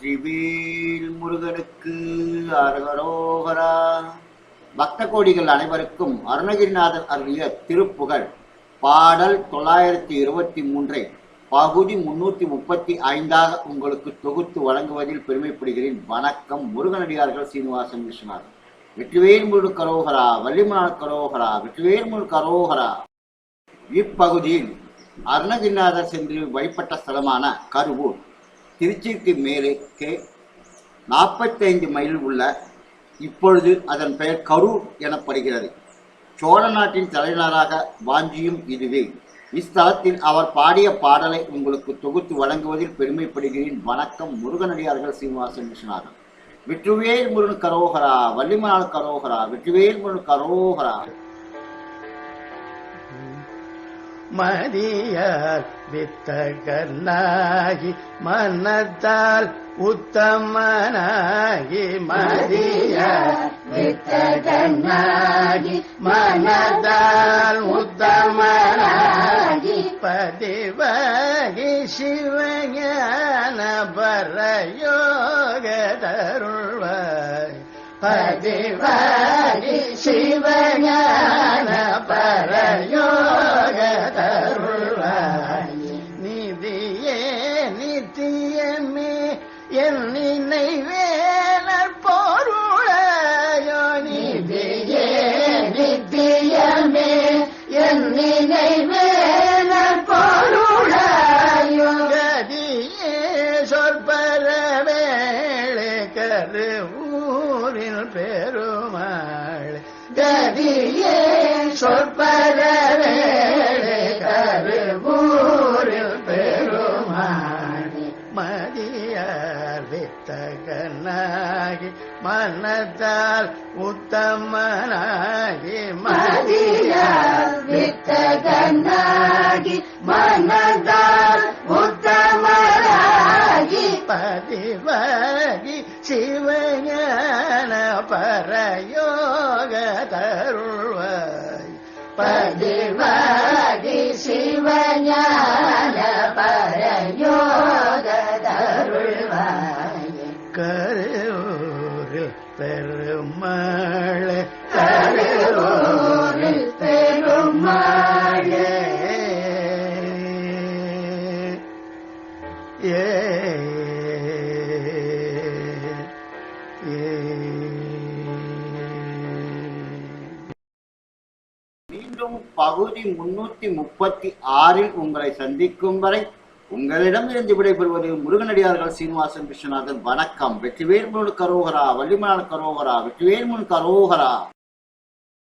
வெற்றிவேல் முருகனுக்கு அரகரோகரா. பக்த கோடிகள் அனைவருக்கும் அருணகிரிநாதர் அருளிய திருப்புகழ். பாடல் தொள்ளாயிரத்தி இருபத்தி மூன்றை பகுதி முன்னூத்தி முப்பத்தி ஐந்தாக உங்களுக்கு தொகுத்து வழங்குவதில் பெருமைப்படுகிறேன். வணக்கம் முருகனடியார்கள் சீனிவாசன் விஸ்வநாதன் வெற்றிவேல் முருடு கரோகரா வள்ளிமனார் கரோகரா வெற்றிவேல் முருடு கரோகரா. இப்பகுதியில் அருணகிரிநாதர் சென்று வழிபட்ட ஸ்தலமான கருவூர். திருச்சிக்கு மேலே கே நாற்பத்தைந்து மைல் உள்ள இப்பொழுது அதன் பெயர் கரூர் எனப்படுகிறது. சோழ நாட்டின் தலைநகராக வாஞ்சியும் இதுவே. இஸ்தலத்தில் அவர் பாடிய பாடலை உங்களுக்கு தொகுத்து வழங்குவதில் பெருமைப்படுகிறேன். வணக்கம் முருகனடியார்கள் சீனிவாசன் விஸ்வநாதன். வெற்றுவேல் முருகன் கரோகரா வள்ளிமலால் கரோகரா வெற்றுவேல் முருகன் கரோகரா. மதியார் வித்தகனாகி மன்னத்தால் உத்தமனாகி மதியார் வித்தகனாகி மன்னத்தால் உத்தமனாகி பதிவாகி சிவஞான பரயோக தருள்வாய் பதிவாகி சிவஞான என் நினைவேலர் பொருளையோ நிதியே நித்தியமே. என் நினைவேலர் பொருளையோ கதியே சொற்பரவேளை கருவூரில் பெருமாள். கதியே சொற்பரவேளை வித்தகனாகி மனத்தால் உத்தமனாகி மதியார் வித்தகனாகி மனத்தால் உத்தமனாகி பதிவாகி சிவஞான பரயோக தருள்வாய். பதிவாகி சிவஞான கருவூரில் பெருமாளே. கருவூரில் பெருமாளே. ஏ ஏ. மீண்டும் பகுதி முன்னூத்தி முப்பத்தி ஆறில் உங்களை சந்திக்கும் வரை உங்களிடம் இருந்து விடைபெறுவது முருகனடியார்கள் சீனிவாசன் விஸ்வநாதன் வணக்கம். வெற்றிவேல் கரோகரா வள்ளிமலான் கரோகரா வெற்றிவேல் கரோகரா.